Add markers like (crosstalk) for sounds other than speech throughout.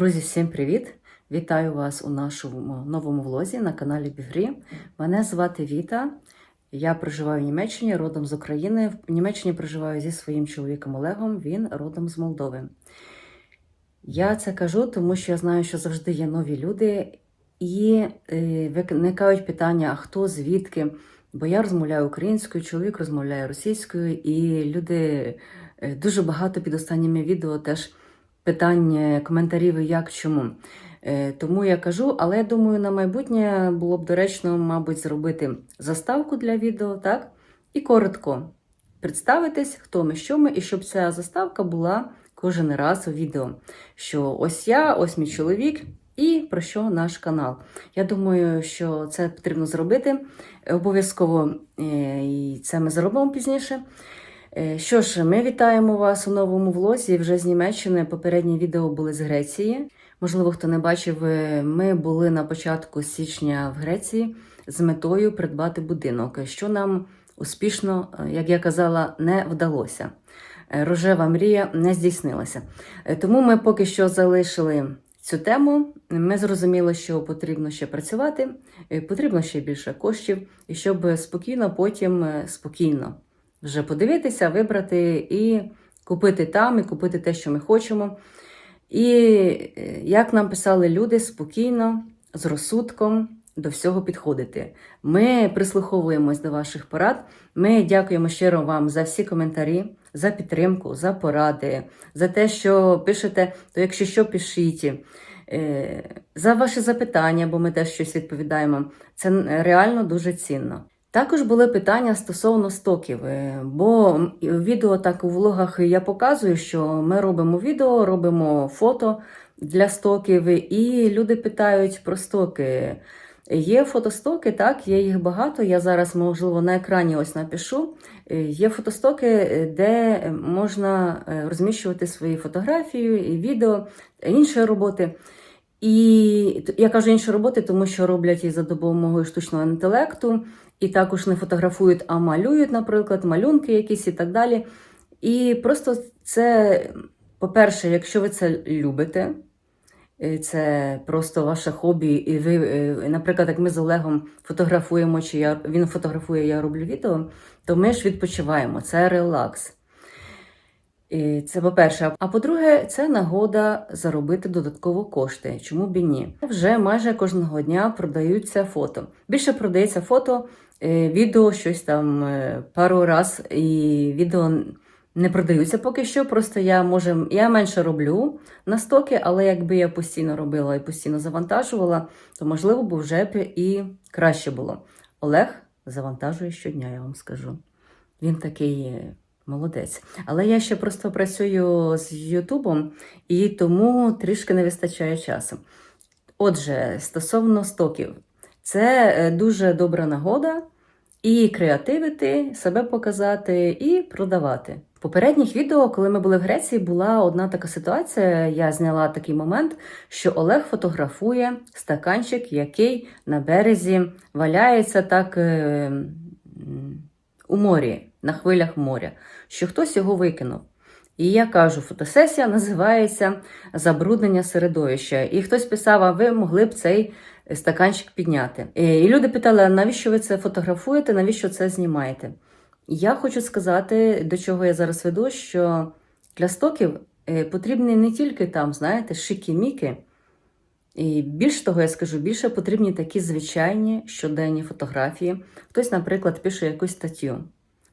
Друзі, всім привіт! Вітаю вас у нашому новому влозі на каналі Біврі. Мене звати Віта. Я проживаю в Німеччині, родом з України. В Німеччині проживаю зі своїм чоловіком Олегом. Він родом з Молдови. Я це кажу, тому що я знаю, що завжди є нові люди, і е, виникають питання: а хто звідки? Бо я розмовляю українською, чоловік розмовляє російською, і люди е, дуже багато під останніми відео теж питань, е, коментарів, як чому. Е, Тому я кажу, але я думаю, на майбутнє було б доречно, мабуть, зробити заставку для відео, так? І коротко представитись, хто ми, що ми, і щоб ця заставка була кожен раз у відео. Що ось я, ось мій чоловік, і про що наш канал. Я думаю, що це потрібно зробити. Обов'язково е, і це ми зробимо пізніше. Е, Що ж, ми вітаємо вас у новому влозі вже з Німеччини. Попередні відео були з Греції. Можливо, хто не бачив, е, ми були на початку січня в Греції з метою придбати будинок, що нам успішно, е, як я казала, не вдалося. Рожева мрія не здійснилася. Тому ми поки що залишили цю тему. Ми зрозуміли, що потрібно ще працювати, потрібно ще більше коштів, і щоб спокійно, потім спокійно вже подивитися, вибрати і купити там, і купити те, що ми хочемо. І е, як нам писали люди, спокійно, з розсудком до всього підходити. Ми прислуховуємось до ваших порад. Ми дякуємо щиро вам за всі коментарі, за підтримку, за поради, за те, що пишете, то якщо що, пишіть. Е, За ваші запитання, бо ми теж щось відповідаємо. Це реально дуже цінно. Також були питання стосовно стоків, е, бо відео так у влогах я показую, що ми робимо відео, робимо фото для стоків, і люди питають про стоки. Є фотостоки, так, є їх багато. Я зараз, можливо, на екрані ось напишу. Е, Є фотостоки, е, де можна розміщувати свої фотографії і відео, інші роботи. І я кажу інші роботи, тому що роблять і за допомогою штучного інтелекту, і також не фотографують, а малюють, наприклад, малюнки якісь і так далі. І просто це, по-перше, якщо ви це любите, е, це просто ваше хобі, і ви, е, наприклад, як ми з Олегом фотографуємо, чи я, він фотографує, я роблю відео, то ми ж відпочиваємо, це релакс. І Це по-перше. А по-друге, це нагода заробити додатково кошти. Чому б і ні? Вже майже кожного дня продаються фото. Більше продається фото, е, відео щось там е, пару раз, і відео не продаються поки що. Просто я може, я менше роблю на стоки, але якби я постійно робила і постійно завантажувала, то можливо б вже б і краще було. Олег завантажує щодня, я вам скажу. Він такий е, молодець. Але я ще просто працюю з Ютубом і тому трішки не вистачає часу. Отже, стосовно стоків, це е, дуже добра нагода і креативити, себе показати, і продавати. В попередніх відео, коли ми були в Греції, була одна така ситуація. Я зняла такий момент, що Олег фотографує стаканчик, який на березі валяється так е, у морі, на хвилях моря, що хтось його викинув. І я кажу, фотосесія називається Забруднення середовища. І хтось писав, а ви могли б цей стаканчик підняти. Е, І люди питали, навіщо ви це фотографуєте, навіщо це знімаєте? Я хочу сказати, до чого я зараз веду, що для стоків е, потрібні не тільки там, знаєте, шики-міки. І більш того, я скажу, більше потрібні такі звичайні щоденні фотографії. Хтось, наприклад, пише якусь статтю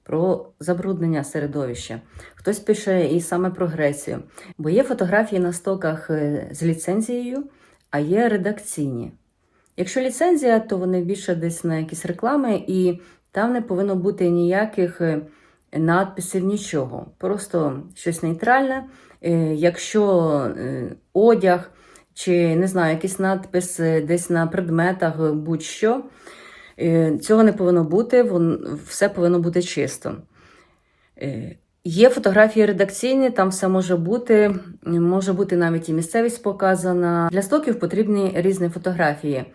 про забруднення середовища, хтось пише і саме про Грецію. Бо є фотографії на стоках е, з ліцензією, а є редакційні. Якщо ліцензія, то вони більше десь на якісь реклами, і там не повинно бути ніяких е, надписів, нічого. Просто щось нейтральне. Е, Якщо одяг чи не знаю, якийсь надпис десь на предметах, будь-що, цього не повинно бути, все повинно бути чисто. Е, Є фотографії редакційні, там все може бути, може бути навіть і місцевість показана. Для стоків потрібні різні фотографії.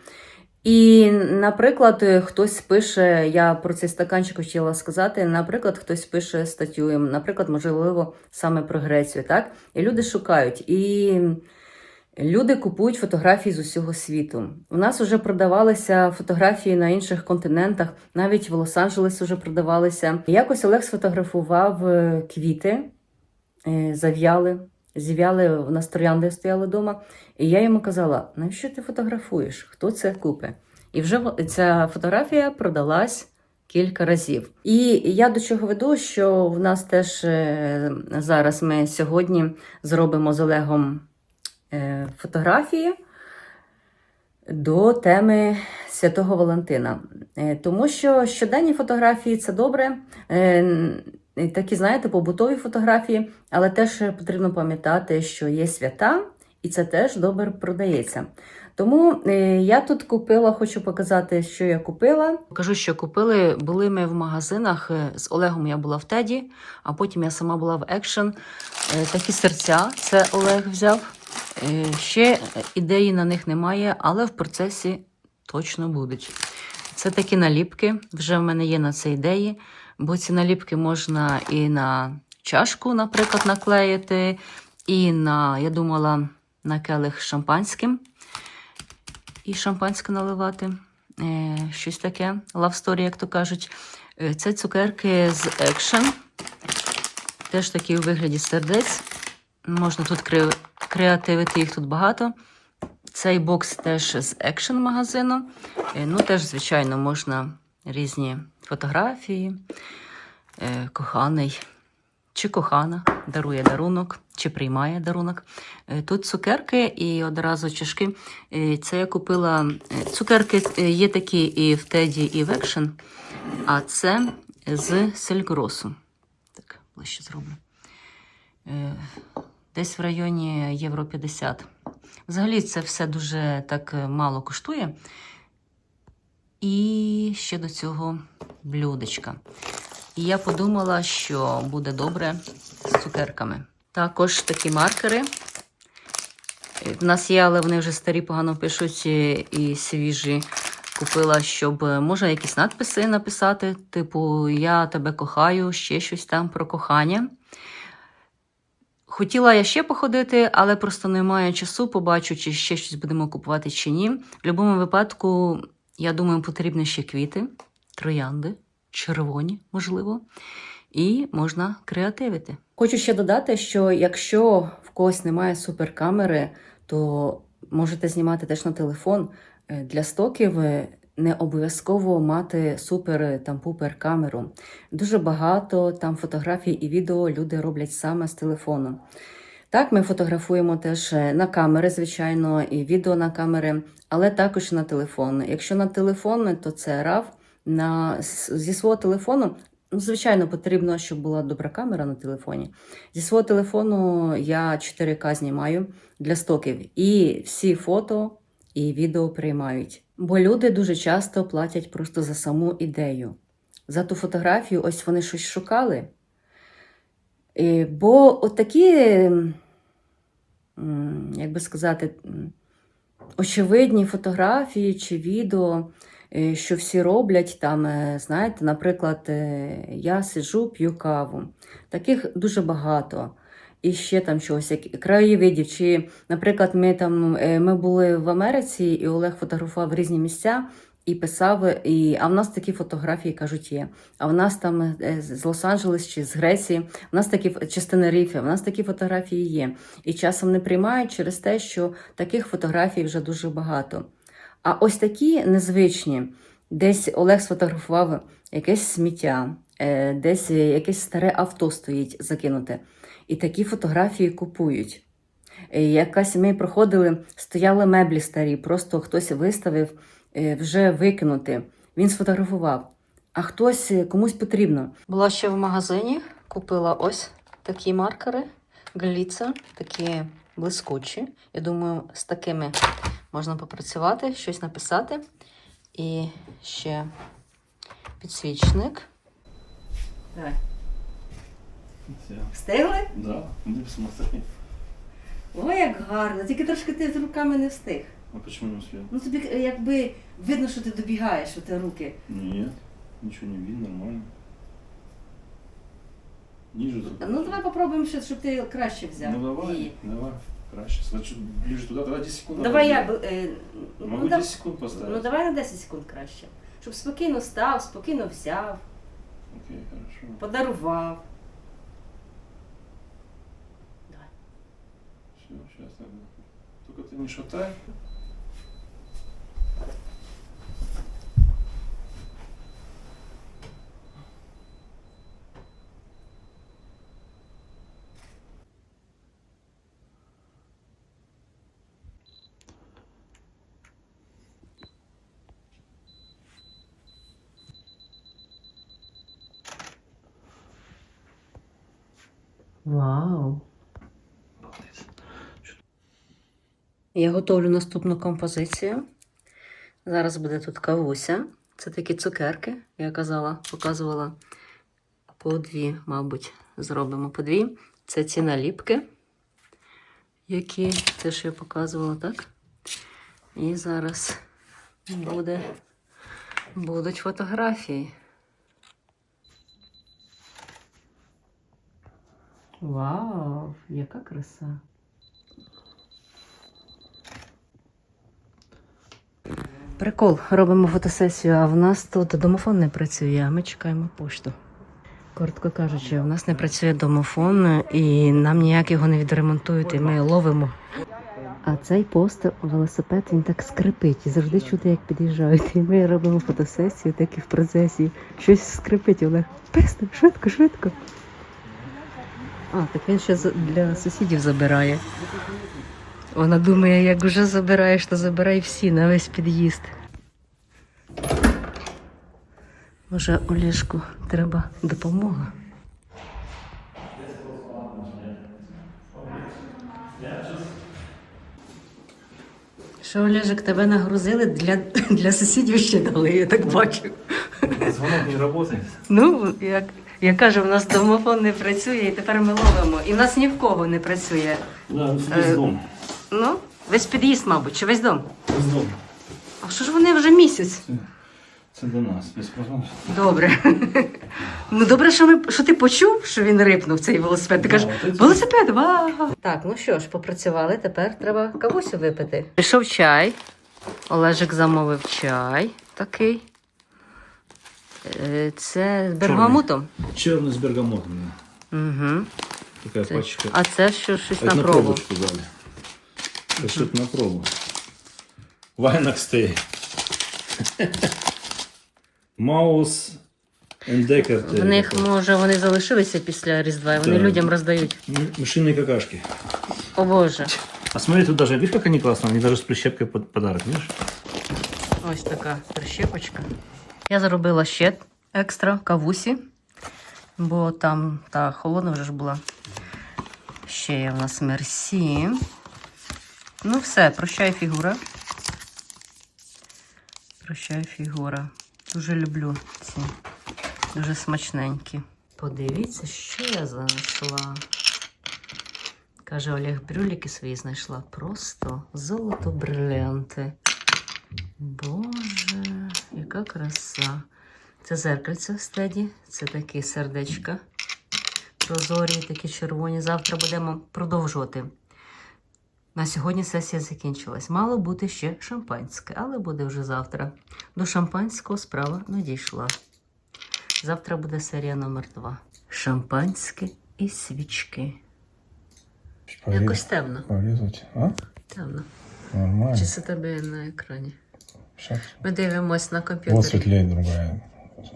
І, наприклад, е, хтось пише, я про цей стаканчик хотіла сказати. Наприклад, хтось пише статтю, наприклад, можливо, саме про Грецію, так? І люди шукають. І Люди купують фотографії з усього світу. У нас вже продавалися фотографії на інших континентах, навіть в Лос-Анджелесі вже продавалися. Якось Олег сфотографував е, квіти, е, зав'яли, зів'яли в нас троянди стояли вдома. І я йому казала: навіщо ти фотографуєш? Хто це купить? І вже ця фотографія продалась кілька разів. І я до чого веду, що в нас теж е, зараз ми сьогодні зробимо з Олегом фотографії до теми Святого Валентина. Е, Тому що щоденні фотографії це добре. е, Такі, знаєте, побутові фотографії, але теж потрібно пам'ятати, що є свята, і це теж добре продається. Тому е, я тут купила, хочу показати, що я купила. Покажу, що купили. Були ми в магазинах е, з Олегом. Я була в Теді, а потім я сама була в Екшен. Е, Такі серця це Олег взяв. Е, Ще ідеї на них немає, але в процесі точно будуть. Це такі наліпки. Вже в мене є на це ідеї, бо ці наліпки можна і на чашку, наприклад, наклеїти, і на, я думала, на келих шампанським. І шампанське наливати. Е, щось таке. Love story, як то кажуть. Е, Це цукерки з Action. Теж такі у вигляді сердець. Можна тут кре- креативити, їх тут багато. Цей бокс теж з Action магазину. Е, Ну, теж, звичайно, можна різні фотографії. Е, Коханий чи кохана дарує дарунок, чи приймає дарунок. Е, Тут цукерки і одразу чашки. Це я купила. Цукерки є такі і в Теді, і в Action, а це з Сельгросу. Так, ближче зроблю. Десь в районі Євро 50. Взагалі це все дуже так е, мало коштує. І ще до цього блюдечка. І я подумала, що буде добре з цукерками. Також такі маркери. В нас є, але вони вже старі, погано пишуть е, і свіжі. Купила, щоб е, можна якісь надписи написати, типу Я тебе кохаю, ще щось там про кохання. Хотіла я ще походити, але просто немає часу, побачу, чи ще щось будемо купувати чи ні. В будь-якому випадку, я думаю, потрібні ще квіти, троянди, червоні, можливо, і можна креативити. Хочу ще додати, що якщо в когось немає суперкамери, то можете знімати теж на телефон. Е, Для стоків е, не обов'язково мати супер там пупер камеру. Дуже багато там фотографій і відео люди роблять саме з телефону. Так, ми фотографуємо теж е, на камери, звичайно, і відео на камери, але також на телефон. Якщо на телефон, то це RAW. На, зі свого телефону, ну, звичайно, потрібно, щоб була добра камера на телефоні. Зі свого телефону я 4К знімаю для стоків, і всі фото і відео приймають. Бо люди дуже часто платять просто за саму ідею. За ту фотографію, ось вони щось шукали. Бо от такі, м, м, як би сказати, очевидні фотографії чи відео, е, що всі роблять там, е, знаєте, наприклад, е, я сиджу, п'ю каву. Таких дуже багато. І ще там чогось, як краєвидів. Чи, наприклад, ми там е, ми були в Америці, і Олег фотографував різні місця і писав. І, а в нас такі фотографії кажуть є. А в нас там е, з Лос-Анджелес чи з Греції, в нас такі ф- чи в нас такі фотографії є. І часом не приймають через те, що таких фотографій вже дуже багато. А ось такі незвичні, десь Олег сфотографував якесь сміття, е, десь якесь старе авто стоїть закинуте. І такі фотографії купують. Е, Якась ми проходили, стояли меблі старі, просто хтось виставив е, вже викинути. Він сфотографував, а хтось е, комусь потрібно. Була ще в магазині, купила ось такі маркери, гліцер, такі блискучі. Я думаю, з такими можна попрацювати, щось написати. І ще підсвічник. Так. Встигли? Да, ну в смысле. Ой, як гарно. Тільки трошки ти з руками не встиг. А почему не успел? Ну тобі е, якби видно, що ти добігаєш у те руки. Нет, ничего не видно, нормально. Ниже Ну давай попробуємо, ще, щоб ти краще взяв. Ну давай, її. давай. Краще. Значит, ближе туда, давай 10 секунд. Давай я. б- Е, Могу ну, да- 10 секунд поставить. ну давай на 10 секунд краще. Щоб спокійно став, спокійно взяв, Окей, хорошо. подарував. Все, сейчас тогда. Только ты не шатай. Вау. Я готовлю наступну композицію. Зараз буде тут кавуся. Це такі цукерки, я казала, показувала по дві, мабуть, зробимо по дві. Це ці наліпки, які теж я показувала, так? І зараз буде, будуть фотографії. Вау, яка краса. Прикол, робимо фотосесію, а в нас тут домофон не працює, а ми чекаємо пошту. Коротко кажучи, у нас не працює домофон, і нам ніяк його не відремонтують, і ми ловимо. А цей пост велосипед він так скрипить і завжди чути, як під'їжджають. І ми робимо фотосесію, так і в процесі. Щось скрипить, Олег. Песто, швидко, швидко. А, так він ще для сусідів забирає. Вона думає, як вже забираєш, то забирай всі на весь під'їзд. Може, Олешку треба допомога. Що, Олежик, тебе нагрузили для, для сусідів ще дали, я так бачу. Звонок не работает. Ну, як, як каже, в нас домофон не працює, і тепер ми ловимо. І в нас ні в кого не працює. Да, дом. Ну, весь під'їзд, мабуть, чи весь дом. Весь дом. А що ж вони вже місяць? Це до нас, без проблем. Добре. (laughs) Ну добре, що ми що ти почув, що він рипнув цей велосипед. Ти кажеш, Да, це- велосипед, вау! Так, ну що ж, попрацювали, тепер треба кавусю випити. Пішов чай. Олежик замовив чай такий. Е, Це з бергамотом. Черный с бергамотом. Угу. Такая Це- пачка. А це що щось на на пробу. пробочку дали. Это что-то на пробу. Вайнак стей. Маус Ендекер. В них, може, вони залишилися після Різдва, і вони Так. людям роздають. Мышиные какашки. О Боже. А смотри, тут даже, видишь, как они классно? Они даже с прищепкой под подарок, видишь? Ось така прищепочка. Я заробила ще екстра кавусі, бо там та холодна вже ж була. Ще є в нас мерсі. Ну, все, прощай фігура. Прощай фігура. Дуже люблю ці. Дуже смачненькі. Подивіться, що я знайшла. Каже Олег, брюліки свої знайшла. Просто золото брилянти. Боже, яка краса. Це зеркальце в стеді, це такі сердечка. Прозорі, такі червоні. Завтра будемо продовжувати. На сьогодні сесія закінчилась. Мало бути ще шампанське, але буде вже завтра. До шампанського справа не дійшла. Завтра буде серія номер два. Шампанське і свічки. Якось темно. Порезать. А? Темно. Нормально. Чи це тебе на екрані? Ми дивимось на комп'ютері. светлее другая.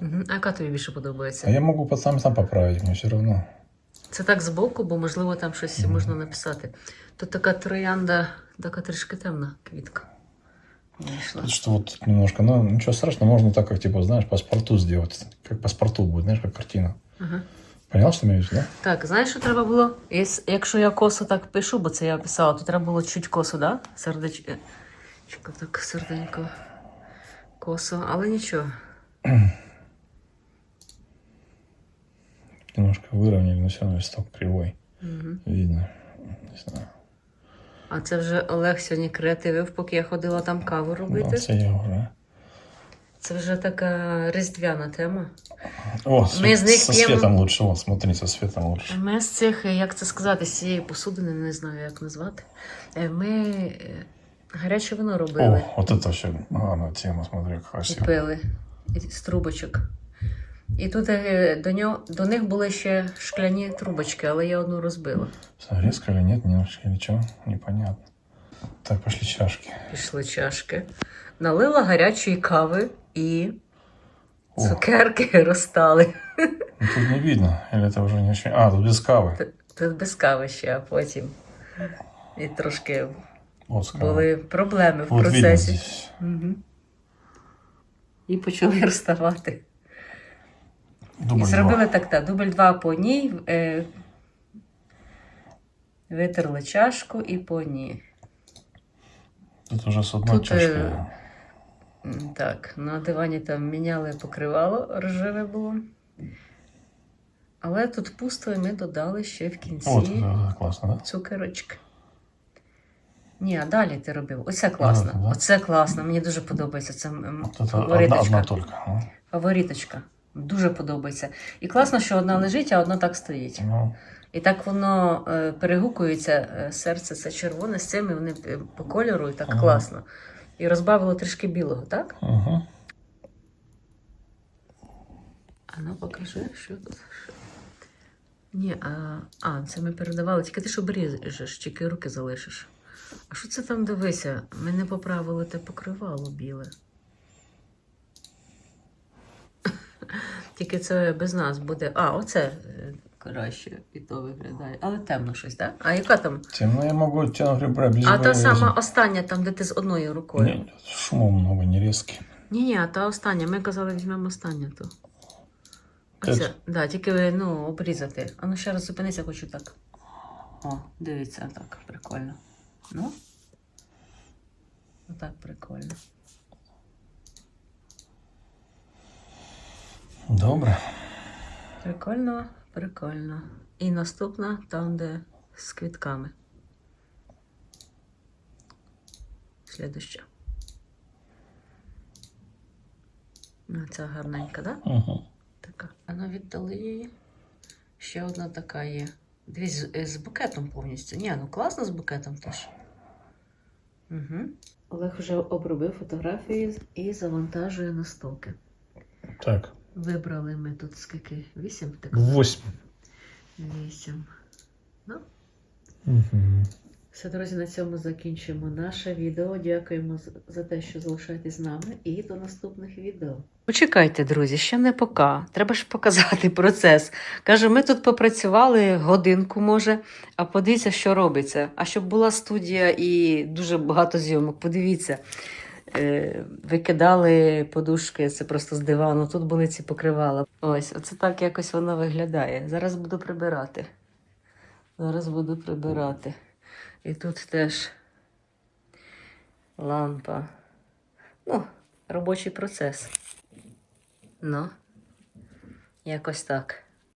Угу. А яка тобі більше подобається? А я под сам сам поправить, мне все равно. Це так збоку, бо можливо там щось можна написати. Тут така троянда, така трішки темна квітка. Вийшла. Что вот немножко, ну ничего страшного, можно так, как типа, знаешь, паспорту сделать. Как паспорту будет, знаешь, как картина. Ага. Понял, что имеешь, да? Так, знаєш, що треба було? Єс- Якщо я косо так пишу, бо це я писала, то треба було чуть косо, да? Сердечко. Так, серденько. Косо, але нічого. (clears throat) Немножко выровняли, но все равно листок кривой. Угу. Видно. Не знаю. А це вже Олег сьогодні креативив, поки я ходила там каву Ну, робити. це я уже. Це вже така різдвяна тема. О, Мы свет- из них со пьем- светом лучше. Вот, смотри, со светом лучше. Ми з цих, як це сказати, з цієї посудини, не знаю, як назвати. е, Ми е, гаряче вино робили О, вот это вообще главная тема, смотри, как і красиво. пили і- з трубочок. І тут е, до, нього, до них були ще шкляні трубочки, але я одну розбила. Или нет, немножко или что, непонятно. Так, пошли чашки. Пішли чашки. Налила гарячої кави і О. цукерки розтали. Ну, тут не видно, или это уже не очень... А, тут без кавы. Т- Тут без кави ще, а потім. І трошки кавой. були проблеми в Вот видно процесі. Угу. І почали (laughs) розставати. Дубль і два. зробили так, так, дубль два по одній, е, витерли чашку і по одній. Тут уже с одной Тут, чашкой. э, М, Так, на дивані там міняли покривало, рожеве було. Але тут пусто, і ми додали ще в кінці Вот, это, это классно, да? цукерочки. Ні, а далі ти робив. Оце класно. Да, да. Оце класно. Мені дуже подобається. Це м, Вот это одна, фавориточка. одна только. ну. Фавориточка. Дуже подобається. І класно, що одна лежить, а одна так стоїть. Ну, І так воно е, перегукується, е, серце це червоне з цим, і вони е, по кольору і так Ага. класно. І розбавило трішки білого, так? угу. А ну покажи, що тут. Ні, а, а, це ми передавали. Тільки ти що обріжеш, тільки руки залишиш. А що це там дивися? Ми не поправили те покривало біле. Тільки це без нас буде. А, оце е, краще і то виглядає. Але темно щось, так? А яка там? Темно я тебя, например, ближе А та сама остання, там, де ти з одною рукою. Не, шума много, не резкий. Ні, ні, а та остання. Ми казали, візьмемо останню ту. Теж? Оце, да, тільки ну, обрізати. А ну ще раз зупинися, хочу так. О, дивіться, так, прикольно. Ну. Отак прикольно. Добре. Прикольно, прикольно. І наступна там, де з квітками. Слідуща. Ну, ця гарненька, так? Да? Угу. Така. А ну віддали її. Ще одна така є. Дивись, з, е, з букетом повністю. Ні, ну класно з букетом теж. Угу. Олег вже обробив фотографії і завантажує на столки. Так, Вибрали ми тут скільки? Вісім? Так? восемь. Вісім. Ну, Угу. все, друзі, на цьому закінчуємо наше відео. Дякуємо за те, що залишаєтесь з нами, і до наступних відео. Почекайте, друзі, ще не пока. Треба ж показати процес. Каже, ми тут попрацювали годинку, може, а подивіться, що робиться. А щоб була студія і дуже багато зйомок, подивіться. Е, викидали подушки, це просто з дивану. Тут були ці покривала. Ось, оце так якось воно виглядає. Зараз буду прибирати. Зараз буду прибирати. І тут теж лампа. Ну, робочий процес. Ну, якось так.